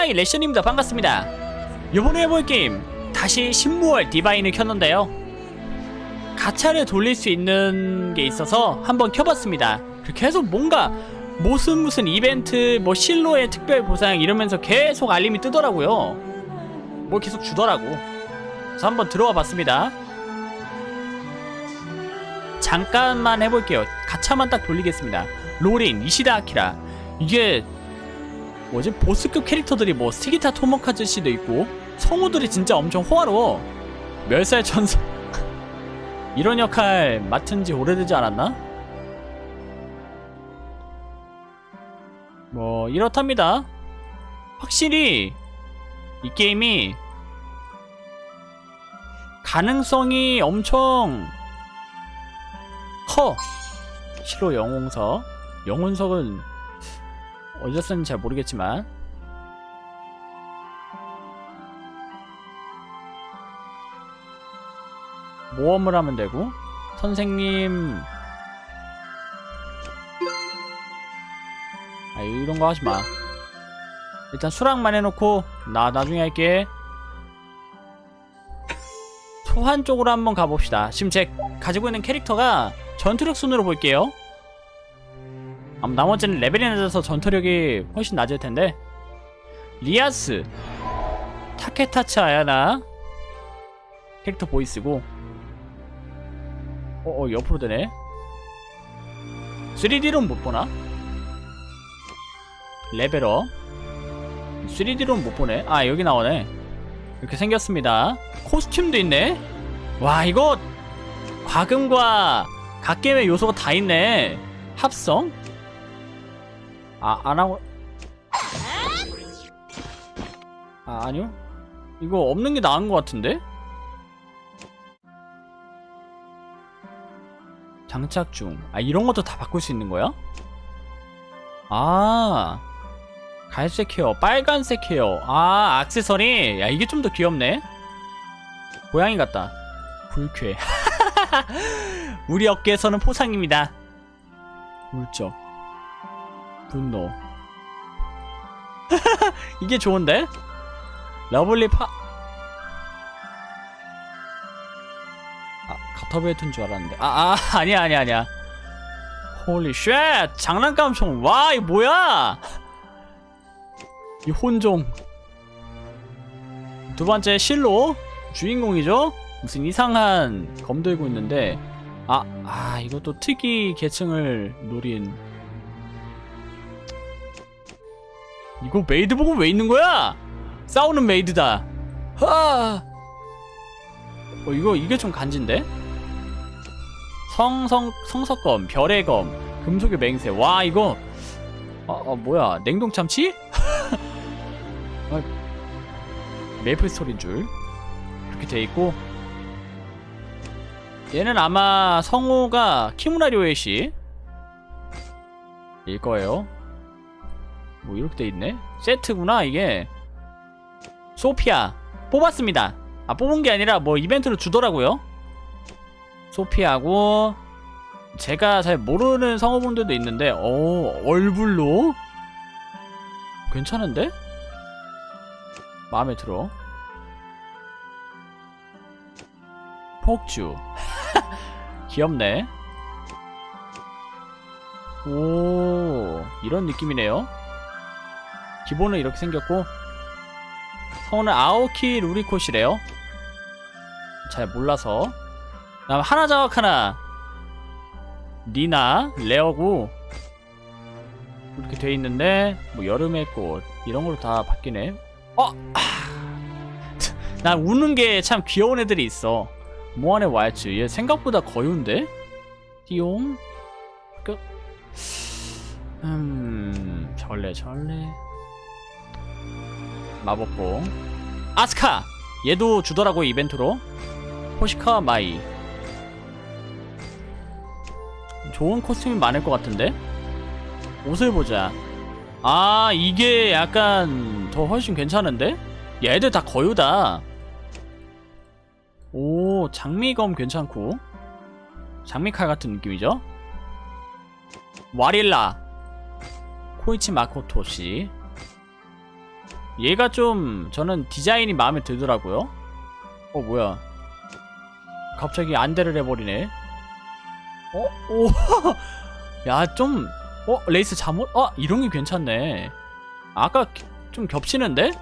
하이 레션입니다 반갑습니다. 이번에 해볼 게임 다시 신무월 디바인을 켰는데요. 가차를 돌릴 수 있는 게 있어서 한번 켜봤습니다. 계속 뭔가 무슨 무슨 이벤트 뭐 실로의 특별 보상 이러면서 계속 알림이 뜨더라고요. 뭘 계속 주더라고. 그래서 한번 들어와 봤습니다. 잠깐만 해볼게요. 가차만 딱 돌리겠습니다. 로린 이시다 아키라. 이게 뭐지? 보스급 캐릭터들이 뭐 스기타 토모카즈 씨도 있고 성우들이 진짜 엄청 호화로워. 멸살 천사. 이런 역할 맡은 지 오래되지 않았나? 뭐 이렇답니다. 확실히 이 게임이 가능성이 엄청 커. 실로 영웅석 영혼석은 어디서 쓰는지 잘 모르겠지만. 모험을 하면 되고 선생님. 아 이런 거 하지 마. 일단 수락만 해놓고 나 나중에 할게. 소환 쪽으로 한번 가봅시다. 지금 제 가지고 있는 캐릭터가 전투력 순으로 볼게요 아마 나머지는 레벨이 낮아서 전투력이 훨씬 낮을 텐데. 리아스. 타케타츠 아야나. 캐릭터 보이스고. 어, 어 옆으로 되네. 3D로는 못 보나? 레벨업. 3D로는 못 보네. 아 여기 나오네. 이렇게 생겼습니다. 코스튬도 있네. 와 이거 과금과 갓겜의 요소가 다 있네. 합성 아, 안 하고. 아, 아니요. 이거 없는 게 나은 것 같은데? 장착 중. 아, 이런 것도 다 바꿀 수 있는 거야? 아. 갈색 헤어, 빨간색 헤어. 아, 악세서리. 야, 이게 좀 더 귀엽네. 고양이 같다. 불쾌. 우리 어깨에서는 포상입니다. 울적. 분노. 이게 좋은데? 러블리 파. 아, 가터벨트인 줄 알았는데. 아, 아 아니야 아니야 아니야. 홀리 쉣 장난감 총 와 이거 뭐야? 이 혼종. 두 번째 실로 주인공이죠? 무슨 이상한 검 들고 있는데. 아, 아 이것도 특이 계층을 노린 이거 메이드 복은 왜 있는 거야? 싸우는 메이드다. 하. 어 이거 이게 좀 간지인데? 성성 성석검, 별의 검, 금속의 맹세. 와 이거 아, 아 뭐야 냉동 참치? 아, 메이플 스토리인 줄 이렇게 돼 있고 얘는 아마 성우가 키무라 료에시 일 거예요. 뭐 이렇게 돼 있네? 세트구나 이게. 소피아 뽑았습니다. 아 뽑은 게 아니라 뭐 이벤트로 주더라고요. 소피아고 제가 잘 모르는 성우분들도 있는데 어 얼굴로? 괜찮은데? 마음에 들어. 폭주. 귀엽네. 오 이런 느낌이네요 기본은 이렇게 생겼고 성우는 아오키 루리코시래요. 잘 몰라서. 다음 하나자와 하나. 니나 레어고 이렇게 돼 있는데 뭐 여름의 꽃 이런 걸로 다 바뀌네. 어! 아. 난 우는 게 참 귀여운 애들이 있어. 모안의 와이츠. 얘 생각보다 거유인데? 띠용? 끝 음... 절레 절레 마법봉. 아스카 얘도 주더라고 이벤트로. 포시카 마이. 좋은 코스튬이 많을 것 같은데? 옷을 보자. 아 이게 약간 더 훨씬 괜찮은데? 얘들 다 거유다. 오 장미검 괜찮고. 장미칼 같은 느낌이죠? 와릴라. 코이치 마코토 씨 얘가 좀 저는 디자인이 마음에 들더라고요. 어 뭐야? 갑자기 안대를 해버리네. 어? 오. 야 좀. 어 레이스 잠옷? 어 이런 게 괜찮네. 아까 기- 좀 겹치는데?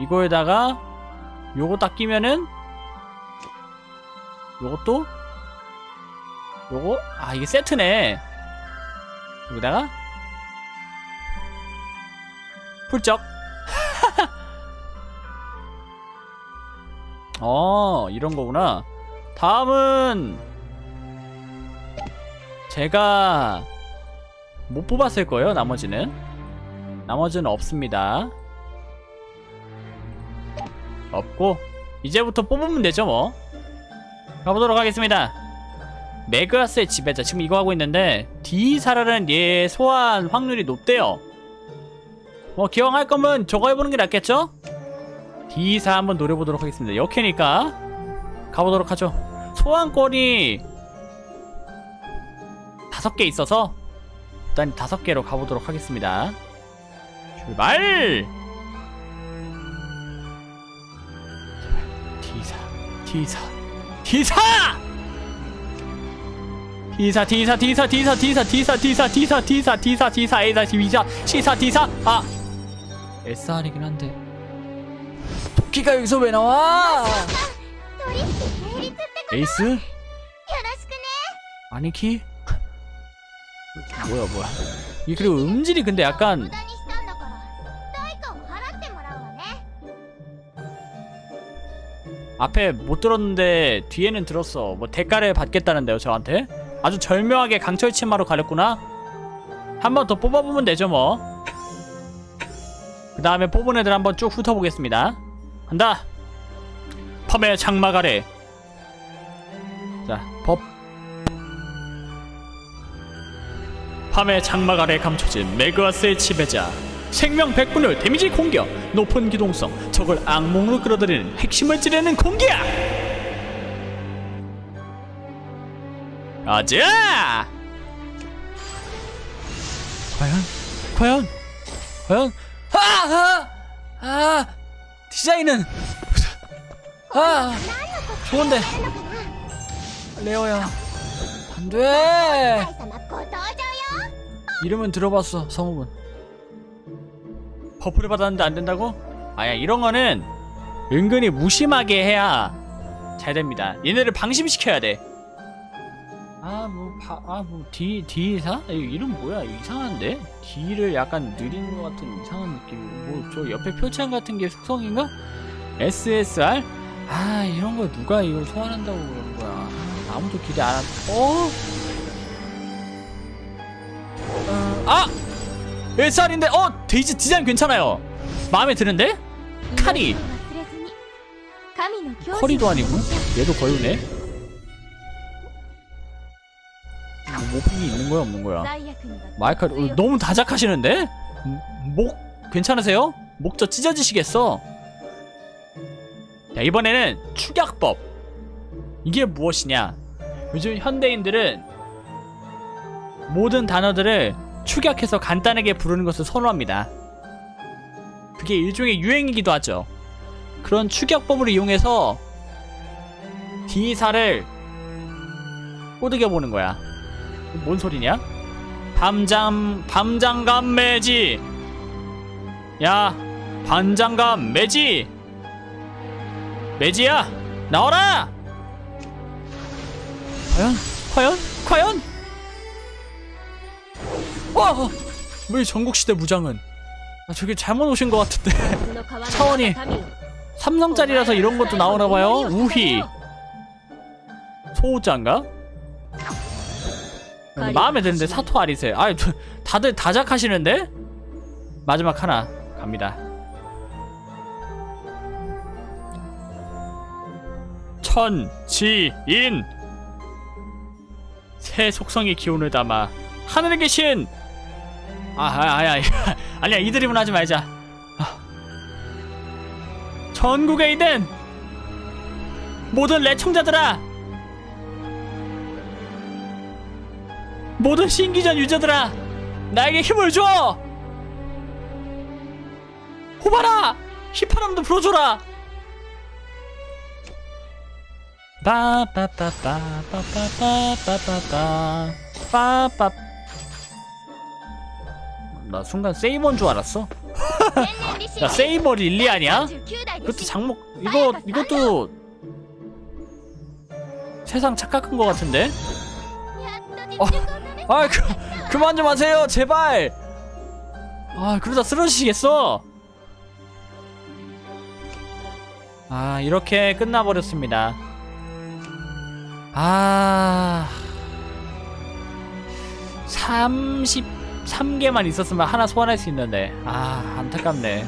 이거에다가 요거 딱 끼면은 요것도 요거 아 이게 세트네. 여기다가 훌쩍. 어, 이런 거구나. 다음은 제가 못 뽑았을 거예요. 나머지는 나머지는 없습니다. 없고 이제부터 뽑으면 되죠 뭐. 가보도록 하겠습니다. 메그아스의 지배자 지금 이거 하고 있는데 디사라는 얘 소환 확률이 높대요. 뭐 기왕 할 거면 저거 해보는 게 낫겠죠? D4 한번 노려보도록 하겠습니다. 역해니까 가보도록 하죠. 소환권이 다섯 개 있어서 일단 다섯 개로 가보도록 하겠습니다. 출발! D4, D4, D4! D4, D4, D4, D4, D4, D4, D4, D4, D4, D4, D4, D4, A사, D4, C4, D4, 아! SR이긴 한데 쿠키가 여기서 왜 나와? 에이스? 아니키? 뭐야 뭐야 이 그리고 음질이 근데 약간 앞에 못 들었는데 뒤에는 들었어 뭐 대가를 받겠다는데요 저한테? 아주 절묘하게 강철 치마로 가렸구나? 한 번 더 뽑아보면 되죠 뭐 그 다음에 뽑은 애들 한번 쭉 훑어보겠습니다 간다. 펌의 장막 아래. 자법. 밤의 장막 아래 감춰진 메그아스의 지배자 생명 100분을 데미지 공격 높은 기동성 적을 악몽으로 끌어들이는 핵심을 찌르는 공격! 가자! 과연? 과연? 과연? 아 아 아, 디자인은? 아 좋은데. 레오야 안돼. 이름은 들어봤어 성우분. 버프를 받았는데 안된다고? 아야 이런거는 은근히 무심하게 해야 잘됩니다. 얘네를 방심시켜야 돼아뭐. 파아뭐 D D4? 아, 이름 뭐야? 이상한데? D를 약간 느린 것 같은 이상한 느낌 뭐 저 옆에 표창 같은 게 속성인가? SSR 아 이런 거 누가 이걸 소환한다고 그런 거야? 아무도 기대 안 한. 어? 어... 아 SR인데 어? 데이지 디자인 괜찮아요. 마음에 드는데? 카리. 커리도 아니고? 얘도 거유네. 모핑이 있는 거야 없는 거야? 마이카 어, 너무 다작하시는데? 음, 목 괜찮으세요? 목 저 찢어지시겠어? 자 이번에는 축약법 이게 무엇이냐 요즘 현대인들은 모든 단어들을 축약해서 간단하게 부르는 것을 선호합니다 그게 일종의 유행이기도 하죠 그런 축약법을 이용해서 디사를 꼬드겨 보는 거야 뭔 소리냐? 밤잠 밤장감 매지. 야, 반장감 매지. 매지야, 나와라. 과연, 과연, 과연. 와, 왜 전국시대 무장은? 아, 저게 잘못 오신 것 같은데. 차원이 삼성짜리라서 이런 것도 나오나 봐요. 우희 소호자인가? 마음에 드는데 사토 아리세. 아, 저- 다들 다작하시는데? 마지막 하나 갑니다. 천지인 새 속성의 기운을 담아 하늘에 계신 아, 아, 아야, 아니야 이드림은 하지 말자. 아. 전국에 있는 모든 레청자들아 모든 신기전 유저들아, 나에게 힘을 줘! 호바라! 힙파람도 불어줘라! 빠빠빠빠빠빠빠빠빠 빠빠 나 순간 세이버인 줄 알았어 야 세이버 릴리 아니야? 그것도 장목 이거 이것도 세상 착각한 것 같은데? 어. 아 그, 그만 좀 하세요 제발. 아 그러다 쓰러지시겠어. 아 이렇게 끝나버렸습니다. 아. 33개만 있었으면 하나 소환할 수 있는데. 아 안타깝네.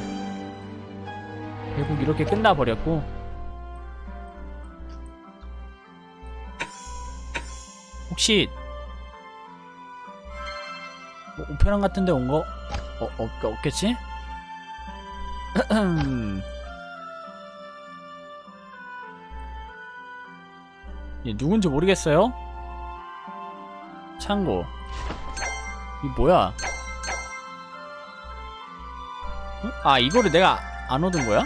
결국 이렇게 끝나버렸고. 혹시 뭐 우편함 같은데 온 거? 어, 없, 없겠지? 얘 누군지 모르겠어요? 창고 이 뭐야? 응? 아 이거를 내가 안 얻은 거야?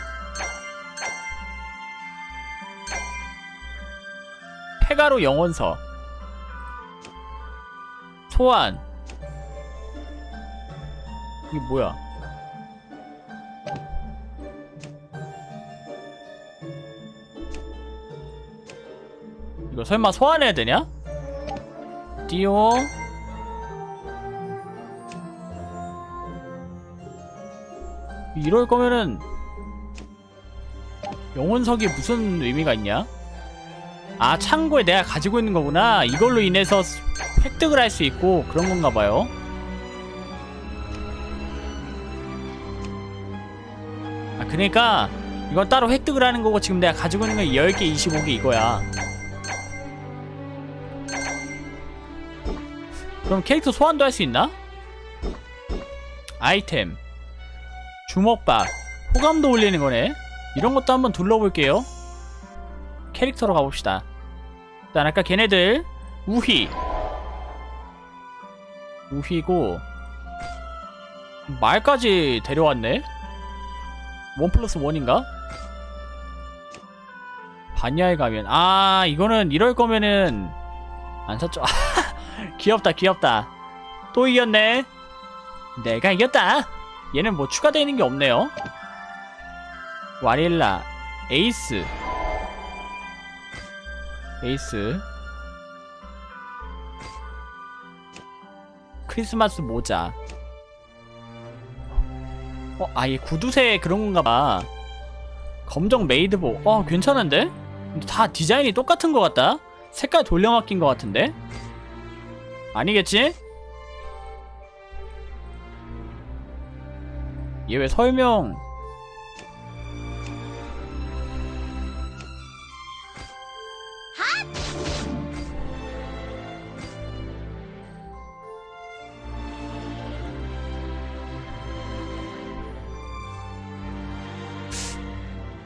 페가로 영원서 소환 이게 뭐야? 이거 설마 소환해야 되냐? 띠용 이럴 거면은 영혼석이 무슨 의미가 있냐? 아 창고에 내가 가지고 있는 거구나 이걸로 인해서 획득을 할 수 있고 그런 건가 봐요 그러니까 이건 따로 획득을 하는 거고 지금 내가 가지고 있는 건 10개 25개 이거야. 그럼 캐릭터 소환도 할 수 있나? 아이템 주먹밥 호감도 올리는 거네. 이런 것도 한번 둘러볼게요. 캐릭터로 가봅시다. 일단 아까 걔네들 우휘 우휘고 말까지 데려왔네 원 플러스 원인가? 반야에 가면 아 이거는 이럴 거면은 안 샀죠. 귀엽다 귀엽다. 또 이겼네. 내가 이겼다. 얘는 뭐 추가되어 있는 게 없네요. 와릴라 에이스. 에이스. 크리스마스 모자 어 아예 구두쇠 그런 건가 봐. 검정 메이드복 어 괜찮은데? 다 디자인이 똑같은 것 같다? 색깔 돌려막긴 것 같은데? 아니겠지? 얘 왜 설명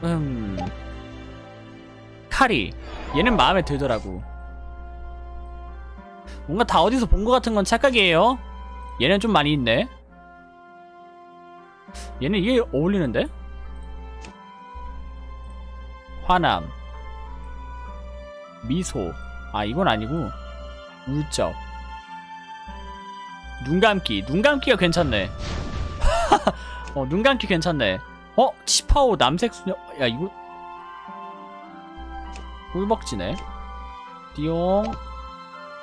음. 카리 얘는 마음에 들더라고. 뭔가 다 어디서 본 것 같은 건 착각이에요. 얘는 좀 많이 있네. 얘는 이게 어울리는데? 화남. 미소. 아 이건 아니고. 울적. 눈 감기. 눈 감기가 괜찮네. 어 눈 감기 괜찮네 어? 치파오 남색 수녀? 야 이거. 꿀벅지네. 띠용.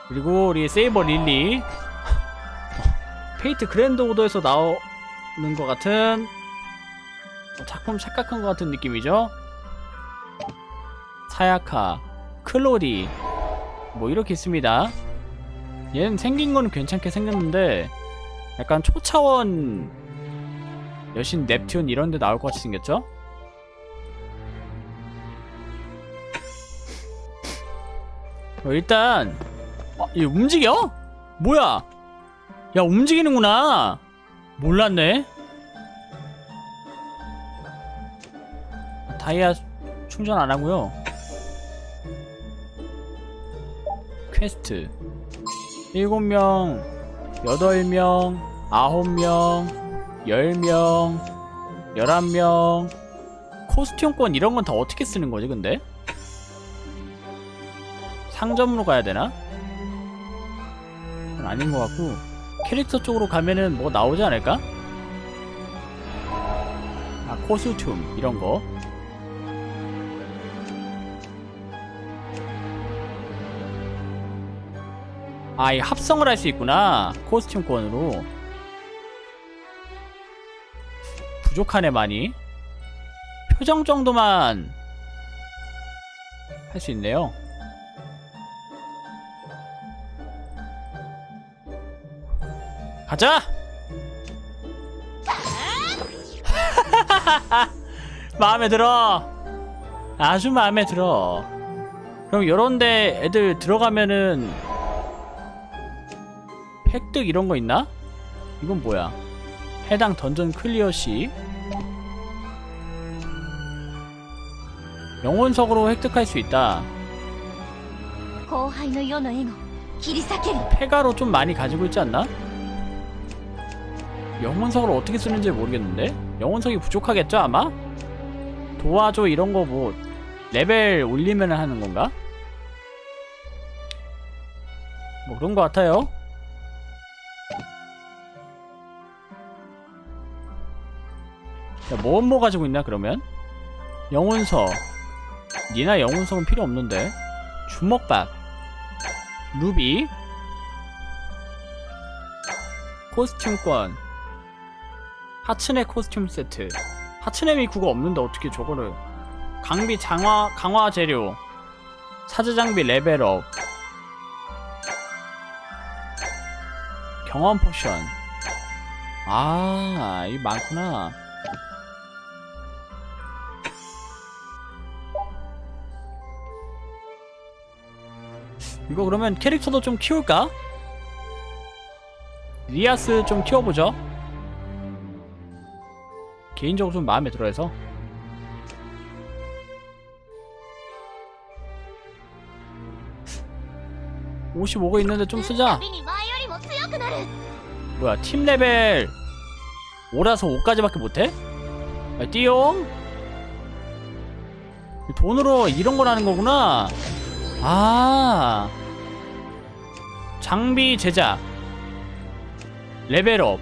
그리고 우리 세이버 릴리. 어, 페이트 그랜드 오더에서 나오는 것 같은 어, 작품 착각한 것 같은 느낌이죠? 사야카 클로디. 뭐 이렇게 있습니다. 얘는 생긴 거는 괜찮게 생겼는데 약간 초차원 여신 넵튠 이런 데 나올 것 같이 생겼죠? 어, 일단 어, 얘 움직여? 뭐야? 야 움직이는구나 몰랐네 다이아 충전 안 하고요 퀘스트 7명 8명 9명 10명 11명 코스튬권 이런 건 다 어떻게 쓰는 거지 근데? 상점으로 가야 되나? 아닌 것 같고 캐릭터 쪽으로 가면은 뭐 나오지 않을까? 아 코스튬 이런 거 아, 이 합성을 할 수 있구나. 코스튬권으로. 부족하네, 많이. 표정 정도만 할 수 있네요. 가자! 마음에 들어. 아주 마음에 들어. 그럼 요런데 애들 들어가면은 획득 이런 거 있나? 이건 뭐야? 해당 던전 클리어 시 영혼석으로 획득할 수 있다. 폐가로 좀 많이 가지고 있지 않나? 영혼석을 어떻게 쓰는지 모르겠는데? 영혼석이 부족하겠죠 아마? 도와줘 이런 거 뭐 레벨 올리면 하는 건가? 뭐 그런 거 같아요. 야, 뭐, 뭐 가지고 있나, 그러면? 영혼석. 니나 영혼석은 필요 없는데. 주먹밥. 루비. 코스튬권. 하츠네 코스튬 세트. 하츠네 미쿠가 없는데 어떻게 저거를. 강비 장화, 강화 재료. 사제 장비 레벨업. 경험 포션. 아, 이 많구나. 이거 그러면 캐릭터도 좀 키울까? 리아스 좀 키워보죠 개인적으로 좀 마음에 들어 해서 55가 있는데 좀 쓰자 뭐야 팀 레벨 5라서 5까지밖에 못해? 아, 띠용? 돈으로 이런 걸 하는 거구나 아 장비 제작 레벨업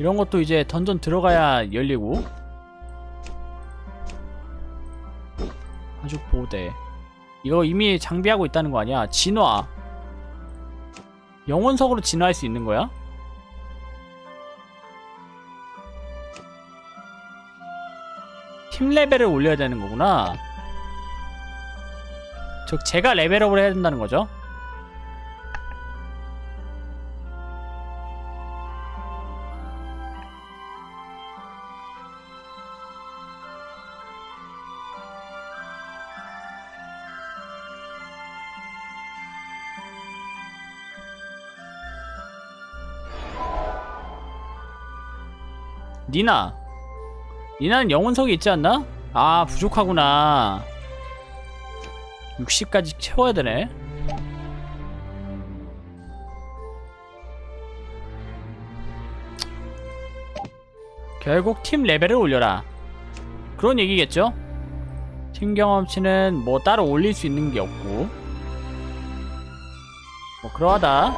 이런 것도 이제 던전 들어가야 열리고 가죽 보호대 이거 이미 장비하고 있다는 거 아니야 진화 영혼석으로 진화할 수 있는 거야? 팀 레벨을 올려야 되는 거구나. 즉 제가 레벨업을 해야 된다는 거죠. 니나. 니나는 영혼석이 있지 않나? 아 부족하구나. 60까지 채워야 되네. 결국 팀 레벨을 올려라. 그런 얘기겠죠? 팀 경험치는 뭐 따로 올릴 수 있는 게 없고. 뭐 그러하다.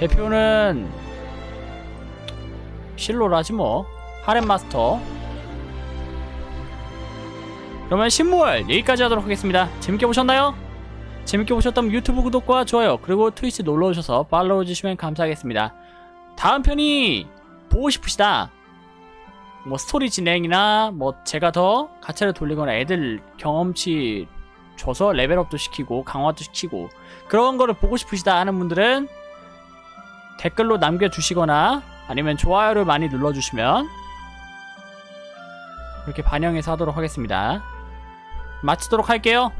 대표는 실로를 하지 뭐. 하렘 마스터. 그러면 신무월 여기까지 하도록 하겠습니다. 재밌게 보셨나요? 재밌게 보셨다면 유튜브 구독과 좋아요 그리고 트위치 놀러오셔서 팔로우 해주시면 감사하겠습니다. 다음 편이 보고 싶으시다. 뭐 스토리 진행이나 뭐 제가 더 가차를 돌리거나 애들 경험치 줘서 레벨업도 시키고 강화도 시키고 그런 거를 보고 싶으시다 하는 분들은 댓글로 남겨주시거나 아니면 좋아요를 많이 눌러주시면 그렇게 반영해서 하도록 하겠습니다. 마치도록 할게요.